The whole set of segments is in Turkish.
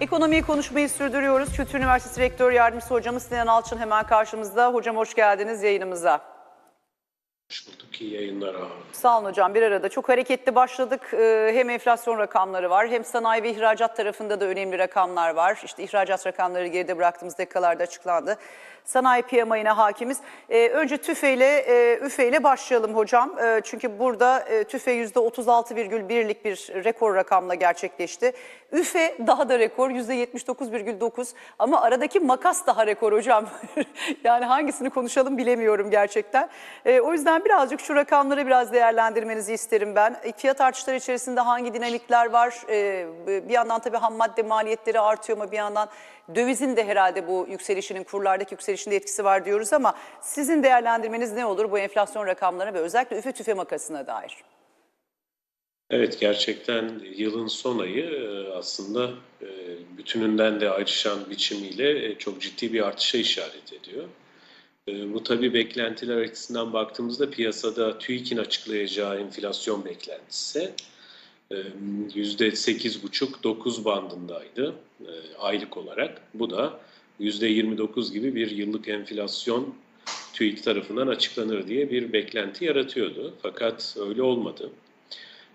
Ekonomiyi konuşmayı sürdürüyoruz. Kültür Üniversitesi Rektör Yardımcısı hocamız Sinan Alçın hemen karşımızda. Hocam hoş geldiniz yayınımıza. Hoş bulduk. İyi yayınlar abi. Sağ olun hocam bir arada. Çok hareketli başladık. Ee, Hem enflasyon rakamları var hem sanayi ve ihracat tarafında da önemli rakamlar var. İşte ihracat rakamları geride bıraktığımız dakikalarda açıklandı. Sanayi PMI'ne hakimiz. Ee, önce tüfeyle, e, üfeyle başlayalım hocam. Ee, çünkü burada e, tüfe %36,1'lik bir rekor rakamla gerçekleşti. Üfe daha da rekor %79,9 ama aradaki makas daha rekor hocam. yani hangisini konuşalım bilemiyorum gerçekten. Ee, o yüzden birazcık şu rakamları biraz değerlendirmenizi isterim ben. E, Fiyat artışları içerisinde hangi dinamikler var? Ee, bir yandan tabii ham madde maliyetleri artıyor ama bir yandan dövizin de herhalde bu yükselişinin kurlardaki yükselişinde etkisi var diyoruz ama sizin değerlendirmeniz ne olur bu enflasyon rakamlarına ve özellikle üfe tüfe makasına dair? Evet gerçekten yılın son ayı e, aslında e, bütününden de ayrışan biçimiyle e, çok ciddi bir artışa işaret ediyor. E, Bu tabii beklentiler açısından baktığımızda piyasada TÜİK'in açıklayacağı enflasyon beklentisi e, %8,5-9 bandındaydı e, aylık olarak. Bu da %29 gibi bir yıllık enflasyon TÜİK tarafından açıklanır diye bir beklenti yaratıyordu. Fakat öyle olmadı.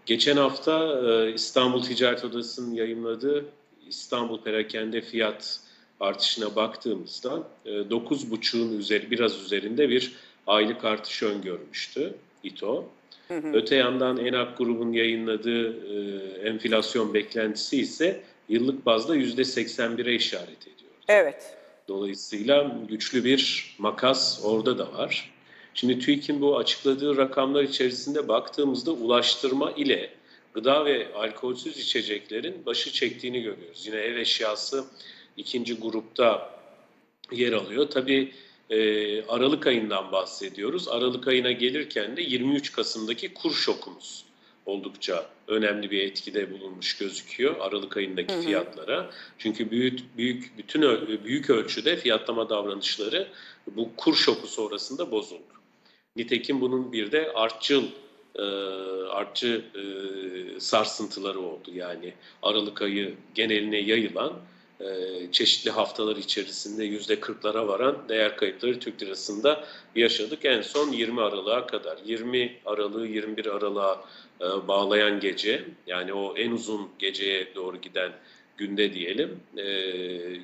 Geçen hafta e, İstanbul Ticaret Odası'nın yayımladığı İstanbul Perakende fiyat artışına baktığımızda e, 9,5'un üzeri biraz üzerinde bir aylık artış öngörmüştü İTO. Öte yandan ENAK grubun yayınladığı e, enflasyon beklentisi ise yıllık bazda %81'e işaret ediyor. Evet. Dolayısıyla güçlü bir makas orada da var. Şimdi TÜİK'in bu açıkladığı rakamlar içerisinde baktığımızda ulaştırma ile gıda ve alkolsüz içeceklerin başı çektiğini görüyoruz. Yine ev eşyası ikinci grupta yer alıyor. Tabii e, Aralık ayından bahsediyoruz. Aralık ayına gelirken de 23 Kasım'daki kur şokumuz oldukça önemli bir etkide bulunmuş gözüküyor Aralık ayındaki fiyatlara. Çünkü büyük büyük bütün büyük ölçüde fiyatlama davranışları bu kur şoku sonrasında bozuldu. Nitekim bunun bir de artçıl e, artçı e, sarsıntıları oldu. Yani Aralık ayı geneline yayılan çeşitli haftalar içerisinde yüzde kırklara varan değer kayıpları Türk lirasında yaşadık. En son 20 Aralık'a kadar. 20 Aralık'ı 21 Aralık'a e, bağlayan gece yani o en uzun geceye doğru giden günde diyelim e,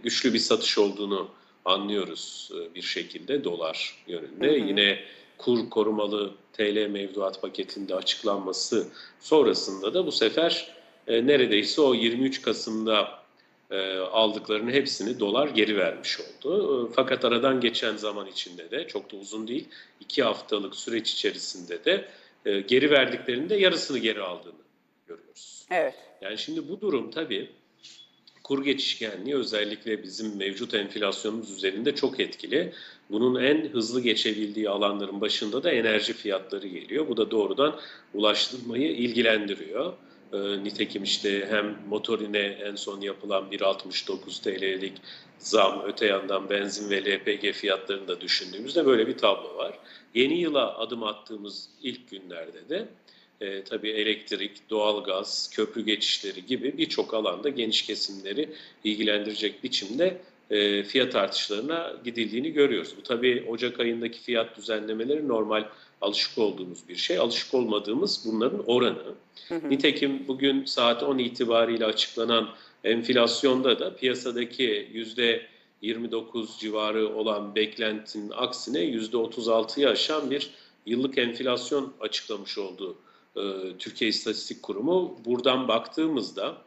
güçlü bir satış olduğunu anlıyoruz e, bir şekilde dolar yönünde. Yine kur korumalı TL mevduat paketinde açıklanması sonrasında da bu sefer e, neredeyse o 23 Kasım'da e, aldıklarının hepsini dolar geri vermiş oldu. E, Fakat aradan geçen zaman içinde de çok da uzun değil, iki haftalık süreç içerisinde de e, geri verdiklerinde yarısını geri aldığını görüyoruz. Evet. Yani şimdi bu durum tabii kur geçişkenliği özellikle bizim mevcut enflasyonumuz üzerinde çok etkili. Bunun en hızlı geçebildiği alanların başında da enerji fiyatları geliyor. Bu da doğrudan ulaştırmayı ilgilendiriyor. Ee, nitekim işte hem motorine en son yapılan 1.69 TL'lik zam, öte yandan benzin ve LPG fiyatlarını da düşündüğümüzde böyle bir tablo var. Yeni yıla adım attığımız ilk günlerde de e, tabii elektrik, doğalgaz, köprü geçişleri gibi birçok alanda geniş kesimleri ilgilendirecek biçimde e, fiyat artışlarına gidildiğini görüyoruz. Bu tabii Ocak ayındaki fiyat düzenlemeleri normal alışık olduğumuz bir şey. Alışık olmadığımız bunların oranı. Nitekim bugün saat 10 itibariyle açıklanan enflasyonda da piyasadaki yüzde 29 civarı olan beklentinin aksine yüzde 36'yı aşan bir yıllık enflasyon açıklamış oldu e, Türkiye İstatistik Kurumu. Buradan baktığımızda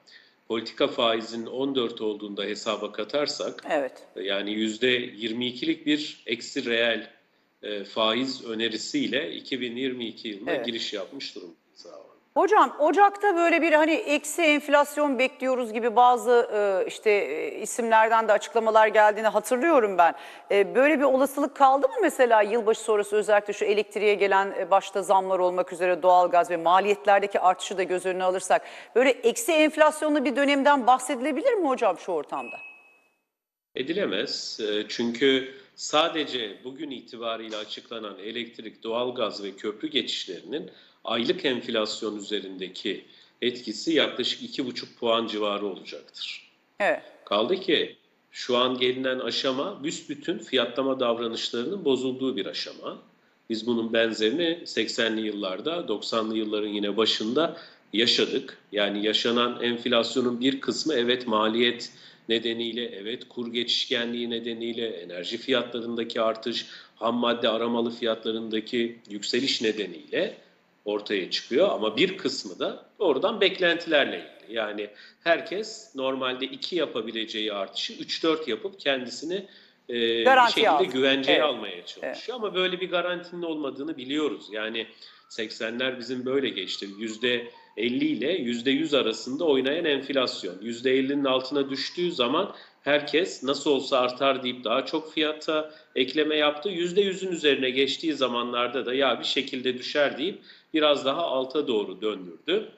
politika faizinin 14 olduğunda hesaba katarsak Evet. yani %22'lik bir eksi reel e, faiz önerisiyle 2022 yılına Evet. giriş yapmış durumdayız. abi. Hocam Ocak'ta böyle bir hani eksi enflasyon bekliyoruz gibi bazı e, işte e, isimlerden de açıklamalar geldiğini hatırlıyorum ben. E, böyle bir olasılık kaldı mı mesela yılbaşı sonrası özellikle şu elektriğe gelen e, başta zamlar olmak üzere doğalgaz ve maliyetlerdeki artışı da göz önüne alırsak böyle eksi enflasyonlu bir dönemden bahsedilebilir mi hocam şu ortamda? Edilemez. E, Çünkü sadece bugün itibariyle açıklanan elektrik, doğalgaz ve köprü geçişlerinin aylık enflasyon üzerindeki etkisi yaklaşık 2,5 puan civarı olacaktır. Evet. Kaldı ki şu an gelinen aşama büsbütün fiyatlama davranışlarının bozulduğu bir aşama. Biz bunun benzerini 80'li yıllarda, 90'lı yılların yine başında yaşadık. Yani yaşanan enflasyonun bir kısmı evet maliyet nedeniyle, evet kur geçişkenliği nedeniyle, enerji fiyatlarındaki artış, ham madde aramalı fiyatlarındaki yükseliş nedeniyle ortaya çıkıyor. Ama bir kısmı da oradan beklentilerle ilgili. Yani herkes normalde 2 yapabileceği artışı 3-4 yapıp kendisini e, bir şekilde aldı. güvenceye Evet. almaya çalışıyor. Ama böyle bir garantinin olmadığını biliyoruz. Yani 80'ler bizim böyle geçti. %50 ile %100 arasında oynayan enflasyon. %50'nin altına düştüğü zaman herkes nasıl olsa artar deyip daha çok fiyata ekleme yaptı. %100'ün üzerine geçtiği zamanlarda da ya bir şekilde düşer deyip biraz daha alta doğru döndürdü.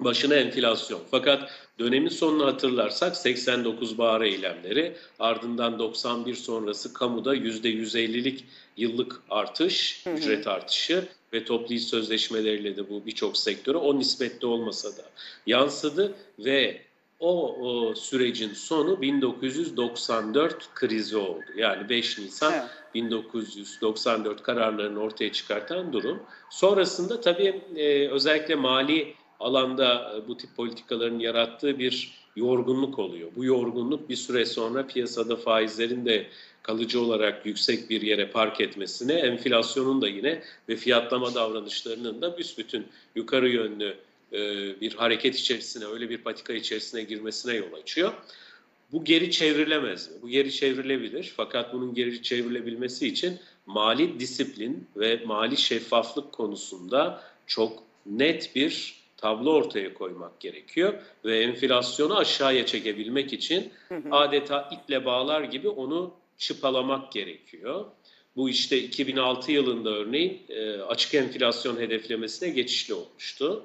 Başına enflasyon. Fakat dönemin sonunu hatırlarsak 89 bahar eylemleri ardından 91 sonrası kamuda %150'lik yıllık artış, ücret artışı ve toplu iş sözleşmeleriyle de bu birçok sektöre o nispette olmasa da yansıdı ve o, o sürecin sonu 1994 krizi oldu. Yani 5 Nisan Evet. 1994 kararlarını ortaya çıkartan durum. Sonrasında tabii e, özellikle mali alanda e, bu tip politikaların yarattığı bir yorgunluk oluyor. Bu yorgunluk bir süre sonra piyasada faizlerin de kalıcı olarak yüksek bir yere park etmesine, enflasyonun da yine ve fiyatlama davranışlarının da büsbütün yukarı yönlü e, bir hareket içerisine, öyle bir patika içerisine girmesine yol açıyor. Bu geri çevrilemez mi? Bu geri çevrilebilir. Fakat bunun geri çevrilebilmesi için mali disiplin ve mali şeffaflık konusunda çok net bir tablo ortaya koymak gerekiyor ve enflasyonu aşağıya çekebilmek için adeta iple bağlar gibi onu çıpalamak gerekiyor. Bu işte 2006 yılında örneğin e, açık enflasyon hedeflemesine geçişli olmuştu.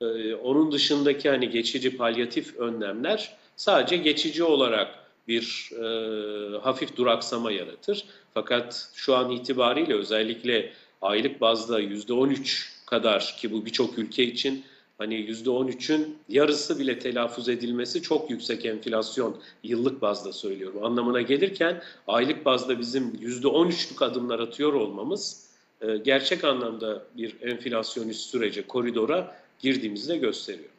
Ee, onun dışındaki hani geçici palyatif önlemler sadece geçici olarak bir e, hafif duraksama yaratır. Fakat şu an itibariyle özellikle aylık bazda %13 kadar ki bu birçok ülke için hani %13'ün yarısı bile telaffuz edilmesi çok yüksek enflasyon yıllık bazda söylüyorum anlamına gelirken aylık bazda bizim %13'lük adımlar atıyor olmamız e, gerçek anlamda bir enflasyonist sürece, koridora girdiğimizi de gösteriyor.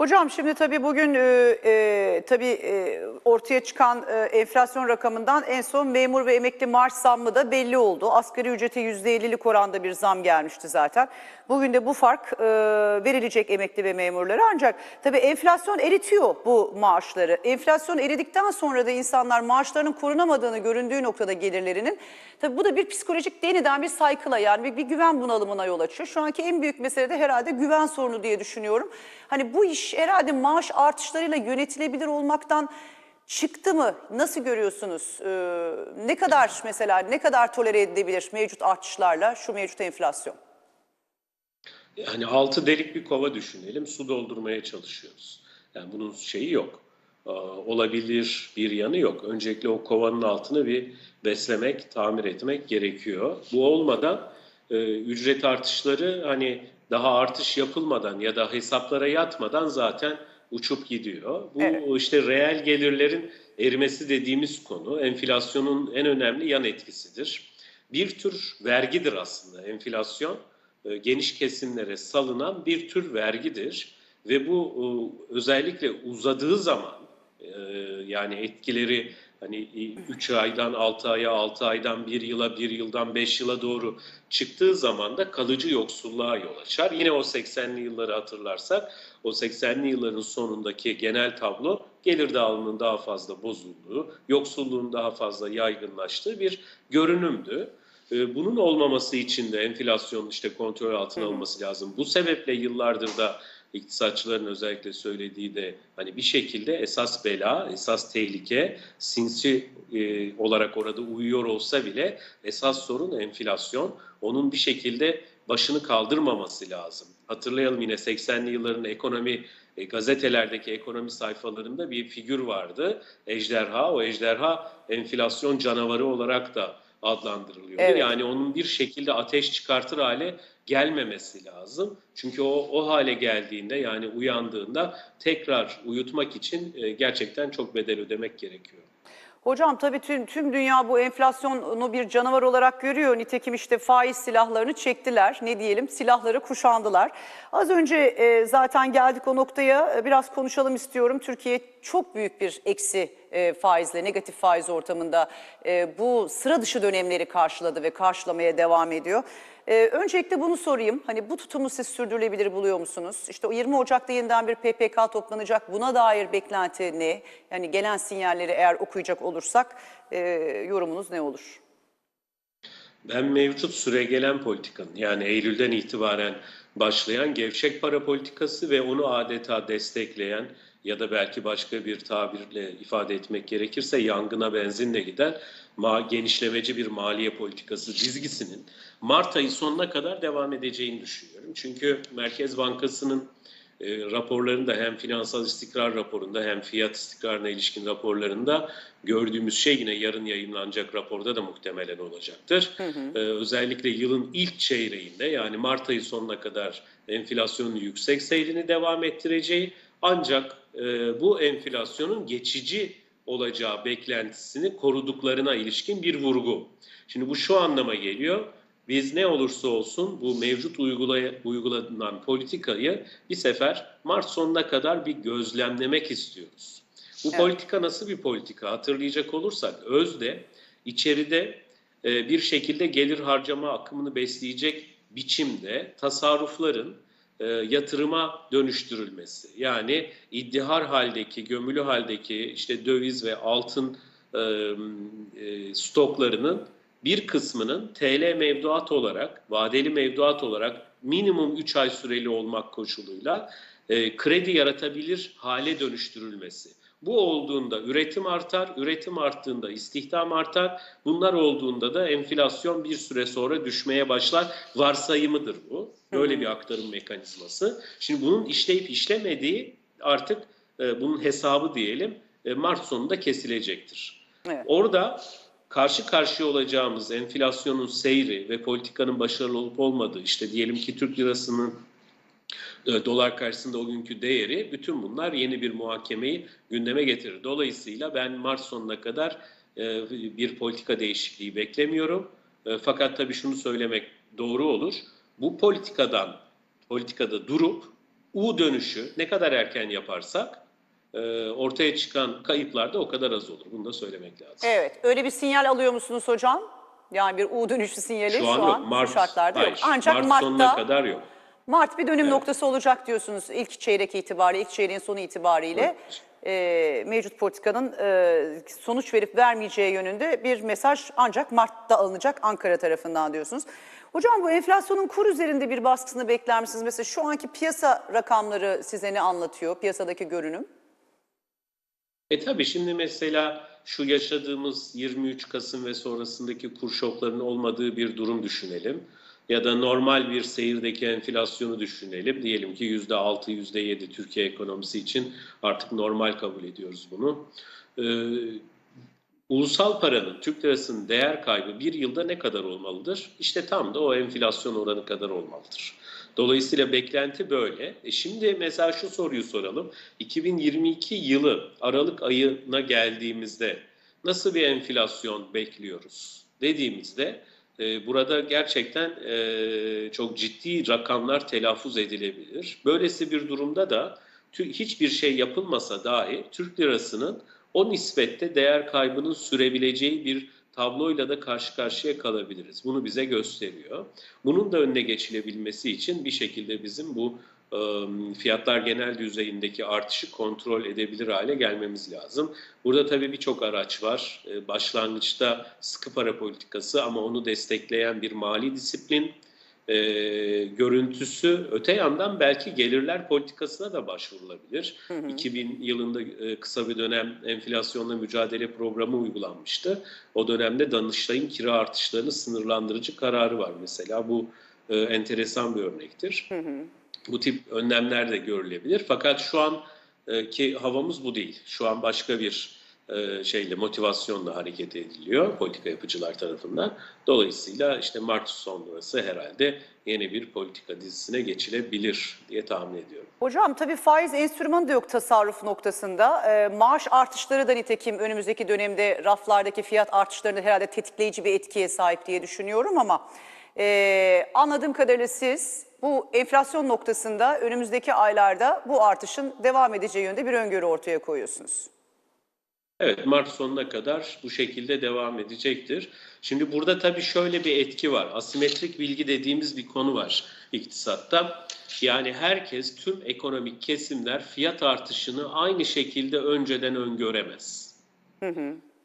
Hocam şimdi tabii bugün e, e, tabii e, ortaya çıkan e, enflasyon rakamından en son memur ve emekli maaş zammı da belli oldu. Asgari ücrete %50'lik oranda bir zam gelmişti zaten. Bugün de bu fark e, verilecek emekli ve memurlara ancak tabii enflasyon eritiyor bu maaşları. Enflasyon eridikten sonra da insanlar maaşlarının korunamadığını göründüğü noktada gelirlerinin tabii bu da bir psikolojik yeniden bir saykıla yani bir, bir güven bunalımına yol açıyor. Şu anki en büyük mesele de herhalde güven sorunu diye düşünüyorum. Hani bu iş herhalde maaş artışlarıyla yönetilebilir olmaktan çıktı mı? Nasıl görüyorsunuz? Ee, ne kadar mesela ne kadar tolere edilebilir mevcut artışlarla şu mevcut enflasyon? Yani altı delik bir kova düşünelim, su doldurmaya çalışıyoruz. Yani bunun şeyi yok. Aa, Olabilir bir yanı yok. Öncelikle o kovanın altını bir beslemek, tamir etmek gerekiyor. Bu olmadan e, ücret artışları hani daha artış yapılmadan ya da hesaplara yatmadan zaten uçup gidiyor. Bu Evet. işte reel gelirlerin erimesi dediğimiz konu enflasyonun en önemli yan etkisidir. Bir tür vergidir aslında enflasyon. E, Geniş kesimlere salınan bir tür vergidir ve bu e, özellikle uzadığı zaman e, yani etkileri hani 3 aydan 6 aya, 6 aydan 1 yıla, 1 yıldan 5 yıla doğru çıktığı zaman da kalıcı yoksulluğa yol açar. Yine o 80'li yılları hatırlarsak o 80'li yılların sonundaki genel tablo gelir dağılımının daha fazla bozulduğu, yoksulluğun daha fazla yaygınlaştığı bir görünümdü. Ee, Bunun olmaması için de enflasyonun işte kontrol altına alınması lazım. Bu sebeple yıllardır da iktisatçıların özellikle söylediği de hani bir şekilde esas bela, esas tehlike sinsi e, olarak orada uyuyor olsa bile esas sorun enflasyon. Onun bir şekilde başını kaldırmaması lazım. Hatırlayalım yine 80'li yılların ekonomi e, gazetelerdeki ekonomi sayfalarında bir figür vardı. Ejderha. O ejderha enflasyon canavarı olarak da adlandırılıyordu. Evet. Yani onun bir şekilde ateş çıkartır hale gelmemesi lazım. Çünkü o o hale geldiğinde yani uyandığında tekrar uyutmak için e, gerçekten çok bedel ödemek gerekiyor. Hocam tabii tüm, tüm dünya bu enflasyonu bir canavar olarak görüyor. Nitekim işte faiz silahlarını çektiler. Ne diyelim silahları kuşandılar. Az önce e, zaten geldik o noktaya E, biraz konuşalım istiyorum. Türkiye çok büyük bir eksi e, faizle, negatif faiz ortamında e, bu sıra dışı dönemleri karşıladı ve karşılamaya devam ediyor. Ee, öncelikle bunu sorayım. Hani bu tutumu siz sürdürülebilir buluyor musunuz? İşte o 20 Ocak'ta yeniden bir PPK toplanacak. Buna dair beklenti ne? Yani gelen sinyalleri eğer okuyacak olursak e, yorumunuz ne olur? Ben mevcut süregelen politikanın yani Eylül'den itibaren başlayan gevşek para politikası ve onu adeta destekleyen ya da belki başka bir tabirle ifade etmek gerekirse yangına benzinle giden genişlemeci bir maliye politikası dizgisinin Mart ayı sonuna kadar devam edeceğini düşünüyorum. Çünkü Merkez Bankası'nın e, raporlarında hem finansal istikrar raporunda hem fiyat istikrarına ilişkin raporlarında gördüğümüz şey yine yarın yayınlanacak raporda da muhtemelen olacaktır. E, özellikle yılın ilk çeyreğinde yani Mart ayı sonuna kadar enflasyonun yüksek seyrini devam ettireceği ancak e, bu enflasyonun geçici olacağı beklentisini koruduklarına ilişkin bir vurgu. Şimdi bu şu anlama geliyor. Biz ne olursa olsun bu mevcut uygulaya, uygulanan politikayı bir sefer Mart sonuna kadar bir gözlemlemek istiyoruz. Bu Evet. politika nasıl bir politika? Hatırlayacak olursak özde içeride e, bir şekilde gelir harcama akımını besleyecek biçimde tasarrufların e, yatırıma dönüştürülmesi. Yani iddihar haldeki, gömülü haldeki işte döviz ve altın e, e, stoklarının bir kısmının TL mevduat olarak, vadeli mevduat olarak minimum 3 ay süreli olmak koşuluyla e, kredi yaratabilir hale dönüştürülmesi. Bu olduğunda üretim artar, üretim arttığında istihdam artar. Bunlar olduğunda da enflasyon bir süre sonra düşmeye başlar. Varsayımıdır bu. Böyle bir aktarım mekanizması. Şimdi bunun işleyip işlemediği artık e, bunun hesabı diyelim e, Mart sonunda kesilecektir. Evet. Orada karşı karşıya olacağımız enflasyonun seyri ve politikanın başarılı olup olmadığı işte diyelim ki Türk lirasının e, dolar karşısında o günkü değeri bütün bunlar yeni bir muhakemeyi gündeme getirir. Dolayısıyla ben Mart sonuna kadar e, bir politika değişikliği beklemiyorum. E, Fakat tabii şunu söylemek doğru olur. Bu politikadan politikada durup U dönüşü ne kadar erken yaparsak ortaya çıkan kayıplar da o kadar az olur. Bunu da söylemek lazım. Evet, öyle bir sinyal alıyor musunuz hocam? Yani bir U dönüşü sinyali şu, Şu an yok. Mart, şartlarda yok. hayır, Ancak Mart Mart'ta sonuna kadar yok. Mart bir dönüm noktası olacak diyorsunuz ilk çeyrek itibariyle, ilk çeyreğin sonu itibariyle. e, mevcut politikanın e, sonuç verip vermeyeceği yönünde bir mesaj ancak Mart'ta alınacak Ankara tarafından diyorsunuz. Hocam bu enflasyonun kur üzerinde bir baskısını bekler misiniz? Mesela şu anki piyasa rakamları size ne anlatıyor, piyasadaki görünüm? E tabii şimdi mesela şu yaşadığımız 23 Kasım ve sonrasındaki kur şoklarının olmadığı bir durum düşünelim. Ya da normal bir seyirdeki enflasyonu düşünelim. Diyelim ki %6, %7 Türkiye ekonomisi için artık normal kabul ediyoruz bunu. Ee, ulusal paranın, Türk lirasının değer kaybı bir yılda ne kadar olmalıdır? İşte tam da o enflasyon oranı kadar olmalıdır. Dolayısıyla beklenti böyle. E şimdi mesela şu soruyu soralım. 2022 yılı Aralık ayına geldiğimizde nasıl bir enflasyon bekliyoruz dediğimizde e, burada gerçekten e, çok ciddi rakamlar telaffuz edilebilir. Böylesi bir durumda da hiçbir şey yapılmasa dahi Türk lirasının o nispette değer kaybının sürebileceği bir tabloyla da karşı karşıya kalabiliriz. Bunu bize gösteriyor. Bunun da önüne geçilebilmesi için bir şekilde bizim bu e, fiyatlar genel düzeyindeki artışı kontrol edebilir hale gelmemiz lazım. Burada tabii birçok araç var. Başlangıçta sıkı para politikası ama onu destekleyen bir mali disiplin e, görüntüsü. Öte yandan belki gelirler politikasına da başvurulabilir. 2000 yılında e, kısa bir dönem enflasyonla mücadele programı uygulanmıştı. O dönemde Danıştay'ın kira artışlarını sınırlandırıcı kararı var mesela. Bu e, enteresan bir örnektir. Bu tip önlemler de görülebilir. Fakat şu an e, ki havamız bu değil. Şu an başka bir e, şeyle motivasyonla hareket ediliyor politika yapıcılar tarafından. Dolayısıyla işte Mart sonrası herhalde yeni bir politika dizisine geçilebilir diye tahmin ediyorum. Hocam tabii faiz enstrümanı da yok tasarruf noktasında. Ee, maaş artışları da nitekim önümüzdeki dönemde raflardaki fiyat artışlarında herhalde tetikleyici bir etkiye sahip diye düşünüyorum ama e, anladığım kadarıyla siz bu enflasyon noktasında önümüzdeki aylarda bu artışın devam edeceği yönde bir öngörü ortaya koyuyorsunuz. Evet, Mart sonuna kadar bu şekilde devam edecektir. Şimdi burada tabii şöyle bir etki var. Asimetrik bilgi dediğimiz bir konu var iktisatta. Yani herkes, tüm ekonomik kesimler fiyat artışını aynı şekilde önceden öngöremez.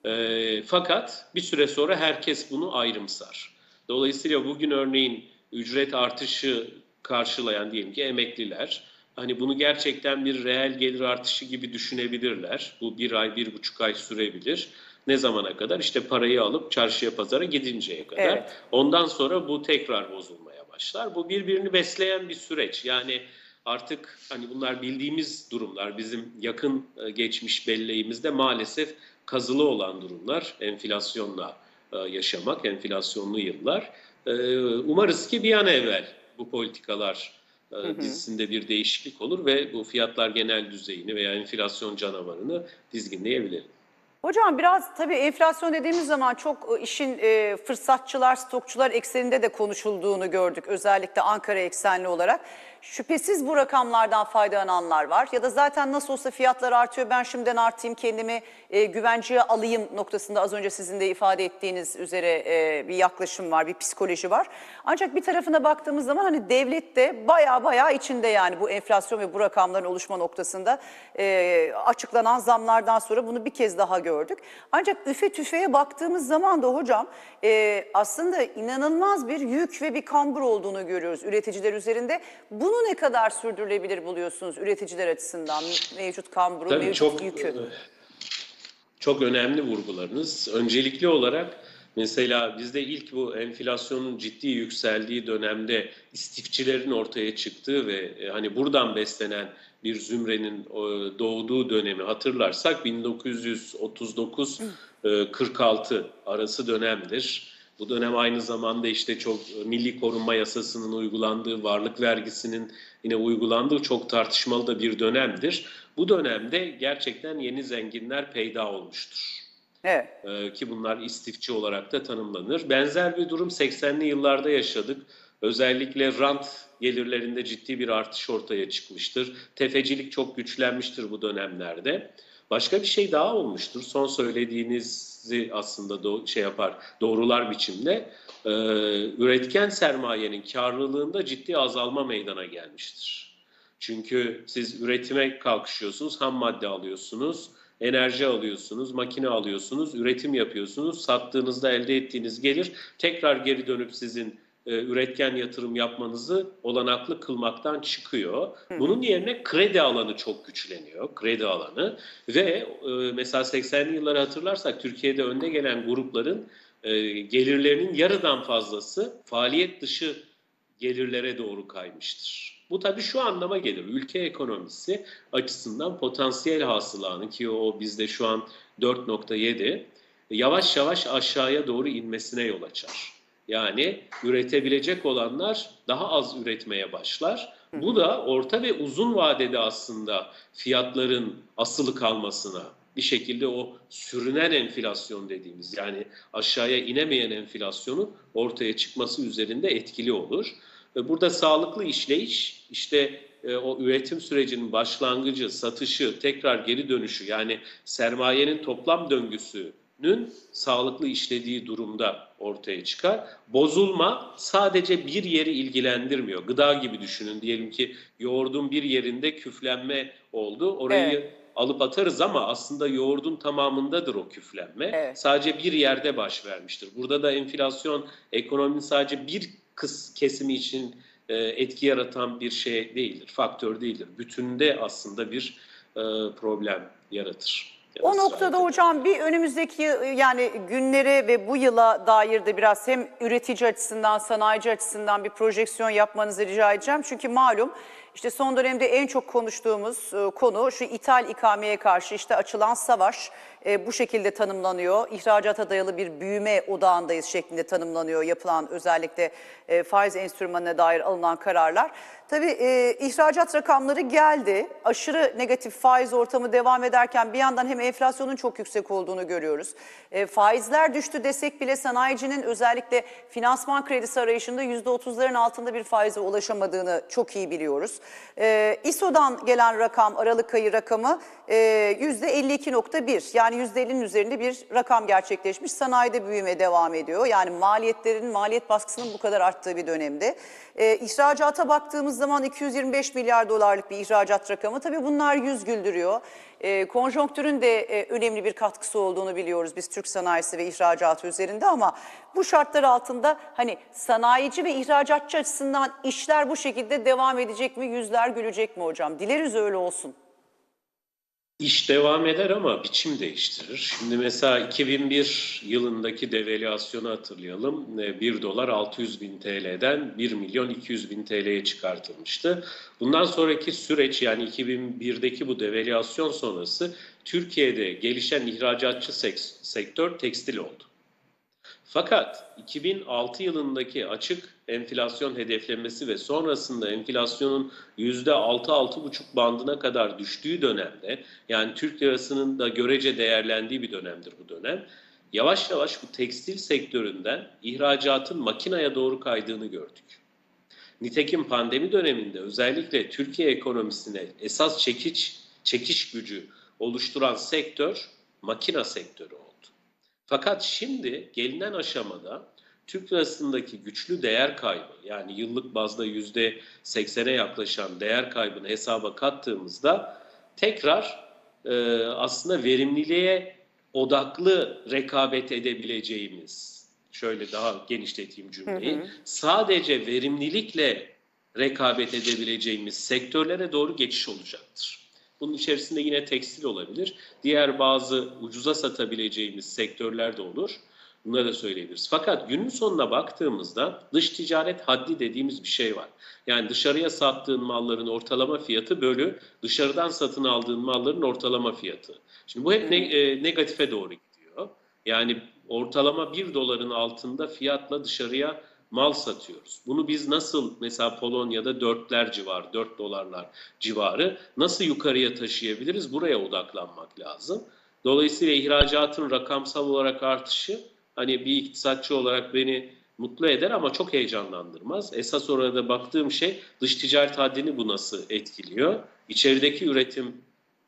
Ee, fakat bir süre sonra herkes bunu ayrımsar. Dolayısıyla bugün örneğin ücret artışı karşılayan diyelim ki emekliler, hani bunu gerçekten bir reel gelir artışı gibi düşünebilirler. Bu bir ay, bir buçuk ay sürebilir. Ne zamana kadar? İşte parayı alıp çarşıya pazara gidinceye kadar. Evet. Ondan sonra bu tekrar bozulmaya başlar. Bu birbirini besleyen bir süreç. Yani artık hani bunlar bildiğimiz durumlar. Bizim yakın e, geçmiş belleğimizde maalesef kazılı olan durumlar. Enflasyonla e, yaşamak, enflasyonlu yıllar. E, Umarız ki bir an evvel bu politikalar e, dizisinde bir değişiklik olur ve bu fiyatlar genel düzeyini veya enflasyon canavarını dizginleyebilelim. Hocam biraz tabii enflasyon dediğimiz zaman çok e, işin e, fırsatçılar, stokçular ekseninde de konuşulduğunu gördük. Özellikle Ankara eksenli olarak. Şüphesiz bu rakamlardan faydalananlar var. Ya da zaten nasıl olsa fiyatlar artıyor ben şimdiden artıyım kendimi e, güvenceye alayım noktasında az önce sizin de ifade ettiğiniz üzere e, bir yaklaşım var, bir psikoloji var. Ancak bir tarafına baktığımız zaman hani devlet de baya baya içinde yani bu enflasyon ve bu rakamların oluşma noktasında e, açıklanan zamlardan sonra bunu bir kez daha gördük. Ancak üfe tüfeğe baktığımız zaman da hocam e, aslında inanılmaz bir yük ve bir kambur olduğunu görüyoruz üreticiler üzerinde. Bunu ne kadar sürdürülebilir buluyorsunuz üreticiler açısından mevcut kamburu, Tabii mevcut çok yükü? e, çok önemli vurgularınız. Öncelikli olarak mesela bizde ilk bu enflasyonun ciddi yükseldiği dönemde istifçilerin ortaya çıktığı ve e, hani buradan beslenen bir zümrenin e, doğduğu dönemi hatırlarsak 1939-46 arası dönemdir. Bu dönem aynı zamanda işte çok e, milli korunma yasasının uygulandığı, varlık vergisinin yine uygulandığı çok tartışmalı da bir dönemdir. Bu dönemde gerçekten yeni zenginler peyda olmuştur. Evet. Ee, ki bunlar istifçi olarak da tanımlanır. Benzer bir durum 80'li yıllarda yaşadık. Özellikle rant gelirlerinde ciddi bir artış ortaya çıkmıştır. Tefecilik çok güçlenmiştir bu dönemlerde. Başka bir şey daha olmuştur. Son söylediğinizi aslında do- şey yapar, doğrular biçimde. Ee, üretken sermayenin karlılığında ciddi azalma meydana gelmiştir. Çünkü siz üretime kalkışıyorsunuz, ham madde alıyorsunuz, enerji alıyorsunuz, makine alıyorsunuz, üretim yapıyorsunuz. Sattığınızda elde ettiğiniz gelir tekrar geri dönüp sizin e, üretken yatırım yapmanızı olanaklı kılmaktan çıkıyor. Bunun yerine kredi alanı çok güçleniyor, kredi alanı ve e, mesela 80'li yılları hatırlarsak Türkiye'de önde gelen grupların e, gelirlerinin yarıdan fazlası faaliyet dışı gelirlere doğru kaymıştır. Bu tabii şu anlama gelir. Ülke ekonomisi açısından potansiyel hasılanın ki o bizde şu an 4.7 yavaş yavaş aşağıya doğru inmesine yol açar. Yani üretebilecek olanlar daha az üretmeye başlar. Bu da orta ve uzun vadede aslında fiyatların asılı kalmasına, bir şekilde o sürünen enflasyon dediğimiz yani aşağıya inemeyen enflasyonun ortaya çıkması üzerinde etkili olur. Ve Burada sağlıklı işleyiş işte e, o üretim sürecinin başlangıcı, satışı, tekrar geri dönüşü yani sermayenin toplam döngüsünün sağlıklı işlediği durumda ortaya çıkar. Bozulma sadece bir yeri ilgilendirmiyor. Gıda gibi düşünün. Diyelim ki yoğurdun bir yerinde küflenme oldu. Orayı Evet. alıp atarız ama aslında yoğurdun tamamındadır o küflenme. Evet. Sadece bir yerde baş vermiştir. Burada da enflasyon ekonominin sadece bir kıs kesimi için e, etki yaratan bir şey değildir, faktör değildir. Bütünde aslında bir e, problem yaratır. O noktada hocam bir önümüzdeki yani günlere ve bu yıla dair de biraz hem üretici açısından, sanayici açısından bir projeksiyon yapmanızı rica edeceğim. Çünkü malum işte son dönemde en çok konuştuğumuz e, konu şu ithal ikameye karşı işte açılan savaş e, bu şekilde tanımlanıyor. İhracata dayalı bir büyüme odağındayız şeklinde tanımlanıyor yapılan özellikle e, faiz enstrümanına dair alınan kararlar. Tabii ihracat rakamları geldi. Aşırı negatif faiz ortamı devam ederken bir yandan hem enflasyonun çok yüksek olduğunu görüyoruz. Faizler düştü desek bile sanayicinin özellikle finansman kredisi arayışında %30'ların altında bir faize ulaşamadığını çok iyi biliyoruz. E, İSO'dan gelen rakam, Aralık ayı rakamı e, %52.1 yani %50'nin üzerinde bir rakam gerçekleşmiş. Sanayide büyüme devam ediyor. Yani maliyetlerin, maliyet baskısının bu kadar arttığı bir dönemde. E, ihracata baktığımız zaman 225 milyar dolarlık bir ihracat rakamı. Tabii bunlar yüz güldürüyor. E, konjonktürün de e, önemli bir katkısı olduğunu biliyoruz biz Türk sanayisi ve ihracatı üzerinde ama bu şartlar altında hani sanayici ve ihracatçı açısından işler bu şekilde devam edecek mi? Yüzler gülecek mi hocam? Dileriz öyle olsun. İş devam eder ama biçim değiştirir. Şimdi mesela 2001 yılındaki devalüasyonu hatırlayalım. 1 dolar 600 bin TL'den 1 milyon 200 bin TL'ye çıkartılmıştı. Bundan sonraki süreç yani 2001'deki bu devalüasyon sonrası Türkiye'de gelişen ihracatçı sek- sektör tekstil oldu. Fakat 2006 yılındaki açık enflasyon hedeflemesi ve sonrasında enflasyonun %6-6,5 bandına kadar düştüğü dönemde yani Türk lirasının da görece değerlendiği bir dönemdir bu dönem. Yavaş yavaş bu tekstil sektöründen ihracatın makinaya doğru kaydığını gördük. Nitekim pandemi döneminde özellikle Türkiye ekonomisine esas çekiç çekiş gücü oluşturan sektör makina sektörü. Fakat şimdi gelinen aşamada Türk lirasındaki güçlü değer kaybı yani yıllık bazda yüzde seksene yaklaşan değer kaybını hesaba kattığımızda tekrar e, aslında verimliliğe odaklı rekabet edebileceğimiz şöyle daha genişleteyim cümleyi sadece verimlilikle rekabet edebileceğimiz sektörlere doğru geçiş olacaktır. Bunun içerisinde yine tekstil olabilir. Diğer bazı ucuza satabileceğimiz sektörler de olur. Bunları da söyleyebiliriz. Fakat günün sonuna baktığımızda dış ticaret haddi dediğimiz bir şey var. Yani dışarıya sattığın malların ortalama fiyatı bölü dışarıdan satın aldığın malların ortalama fiyatı. Şimdi bu hep ne, e, negatife doğru gidiyor. Yani ortalama 1 doların altında fiyatla dışarıya mal satıyoruz. Bunu biz nasıl mesela Polonya'da 4'ler civarı, 4 dolarlar civarı nasıl yukarıya taşıyabiliriz? Buraya odaklanmak lazım. Dolayısıyla ihracatın rakamsal olarak artışı hani bir iktisatçı olarak beni mutlu eder ama çok heyecanlandırmaz. Esas orada baktığım şey dış ticaret haddini bu nasıl etkiliyor? İçerideki üretim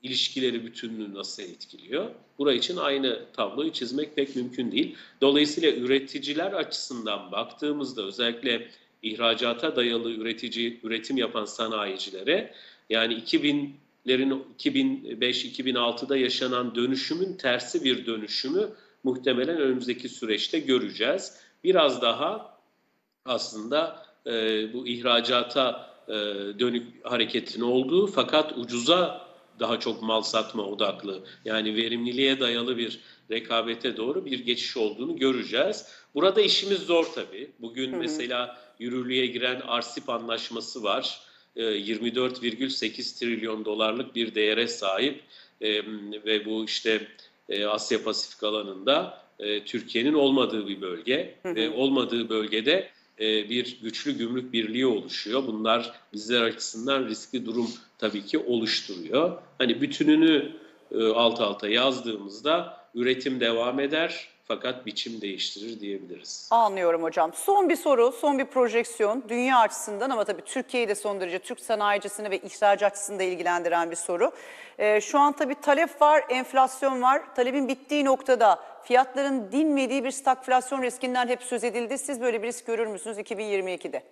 ilişkileri bütünlüğü nasıl etkiliyor? Bura için aynı tabloyu çizmek pek mümkün değil. Dolayısıyla üreticiler açısından baktığımızda özellikle ihracata dayalı üretici üretim yapan sanayicilere yani 2000'lerin 2005-2006'da yaşanan dönüşümün tersi bir dönüşümü muhtemelen önümüzdeki süreçte göreceğiz. Biraz daha aslında e, bu ihracata e, dönük hareketin olduğu fakat ucuza daha çok mal satma odaklı yani verimliliğe dayalı bir rekabete doğru bir geçiş olduğunu göreceğiz. Burada işimiz zor tabii. Bugün mesela yürürlüğe giren Arsip anlaşması var. E, 24,8 trilyon dolarlık bir değere sahip E, ve bu işte e, Asya Pasifik alanında e, Türkiye'nin olmadığı bir bölge ve olmadığı bölgede e, bir güçlü gümrük birliği oluşuyor. Bunlar bizler açısından riskli durum tabii ki oluşturuyor. Hani bütününü e, alt alta yazdığımızda üretim devam eder fakat biçim değiştirir diyebiliriz. Anlıyorum hocam. Son bir soru, son bir projeksiyon. Dünya açısından ama tabii Türkiye'yi de son derece Türk sanayicisini ve ihracatçısını da ilgilendiren bir soru. Ee, şu an tabii talep var, enflasyon var. Talebin bittiği noktada fiyatların dinmediği bir stagflasyon riskinden hep söz edildi. Siz böyle bir risk görür müsünüz 2022'de?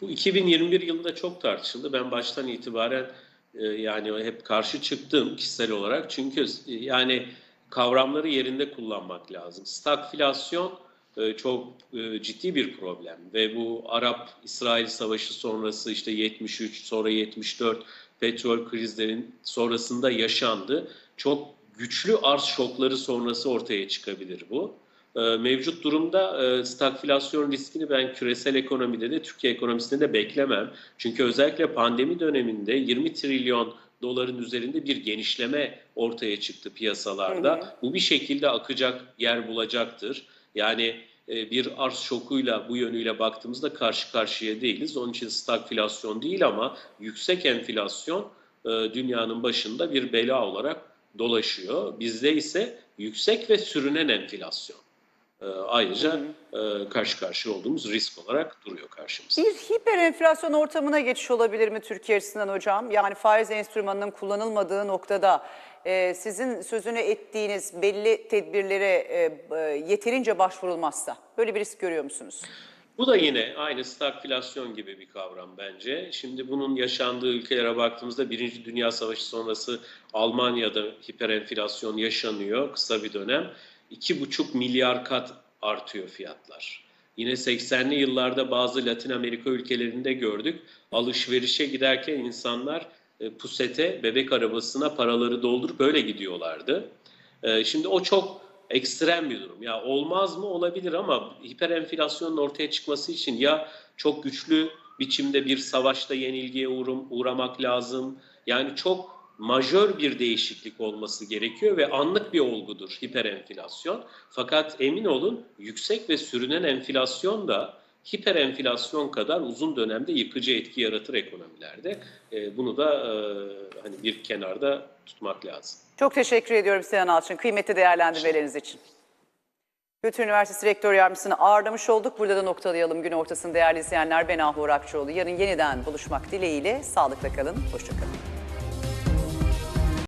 Bu 2021 yılında çok tartışıldı. Ben baştan itibaren e, yani hep karşı çıktım kişisel olarak. Çünkü e, yani kavramları yerinde kullanmak lazım. Stagflasyon e, çok e, ciddi bir problem ve bu Arap-İsrail savaşı sonrası işte 73 sonra 74 petrol krizlerin sonrasında yaşandı. Çok güçlü arz şokları sonrası ortaya çıkabilir bu. e, mevcut durumda stagflasyon riskini ben küresel ekonomide de Türkiye ekonomisinde de beklemem. Çünkü özellikle pandemi döneminde 20 trilyon doların üzerinde bir genişleme ortaya çıktı piyasalarda. Bu bir şekilde akacak yer bulacaktır. Yani e, bir arz şokuyla bu yönüyle baktığımızda karşı karşıya değiliz. Onun için stagflasyon değil ama yüksek enflasyon e, dünyanın başında bir bela olarak dolaşıyor. Bizde ise yüksek ve sürünen enflasyon. E, Ayrıca e, karşı karşıya olduğumuz risk olarak duruyor karşımızda. Bir hiper enflasyon ortamına geçiş olabilir mi Türkiye açısından hocam? Yani faiz enstrümanının kullanılmadığı noktada e, sizin sözünü ettiğiniz belli tedbirlere e, e, yeterince başvurulmazsa böyle bir risk görüyor musunuz? Bu da yine aynı stagflasyon gibi bir kavram bence. Şimdi bunun yaşandığı ülkelere baktığımızda Birinci Dünya Savaşı sonrası Almanya'da hiperenflasyon yaşanıyor kısa bir dönem. 2,5 milyar kat artıyor fiyatlar. Yine 80'li yıllarda bazı Latin Amerika ülkelerinde gördük. Alışverişe giderken insanlar e, pusete, bebek arabasına paraları doldurup böyle gidiyorlardı. E, Şimdi o çok ekstrem bir durum. Ya olmaz mı? Olabilir ama hiperenflasyonun ortaya çıkması için ya çok güçlü biçimde bir savaşta yenilgiye uğram, uğramak lazım. Yani çok majör bir değişiklik olması gerekiyor ve anlık bir olgudur hiperenflasyon. Fakat emin olun yüksek ve sürünen enflasyon da hiperenflasyon kadar uzun dönemde yıkıcı etki yaratır ekonomilerde. E, bunu da e, hani bir kenarda tutmak lazım. Çok teşekkür ediyorum Sinan Alçın kıymetli değerlendirmeleriniz için. Kültür Üniversitesi Rektör Yardımcısını ağırlamış olduk. Burada da noktalayalım gün ortasını değerli izleyenler. Ben Ahu Rakçıoğlu. Yarın yeniden buluşmak dileğiyle. Sağlıkla kalın, hoşçakalın.